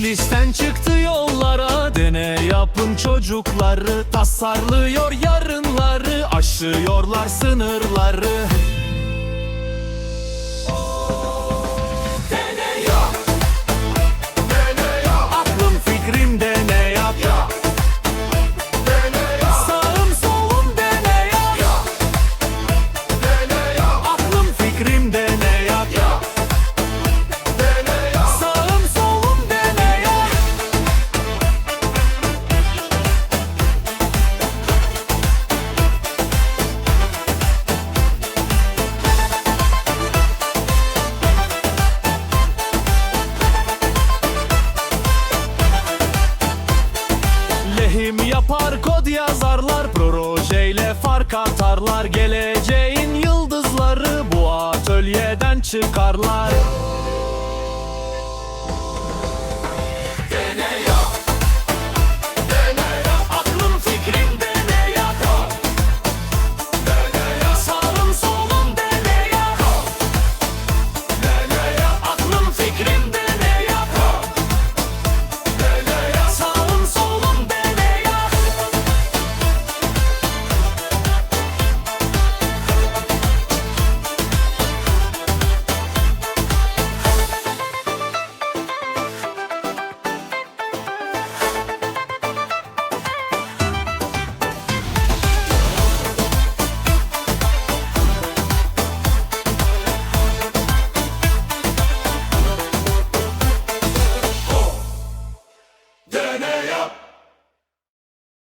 Listen çıktı yollara Dene yapın çocukları. Tasarlıyor yarınları Aşıyorlar sınırları. Çıkarlar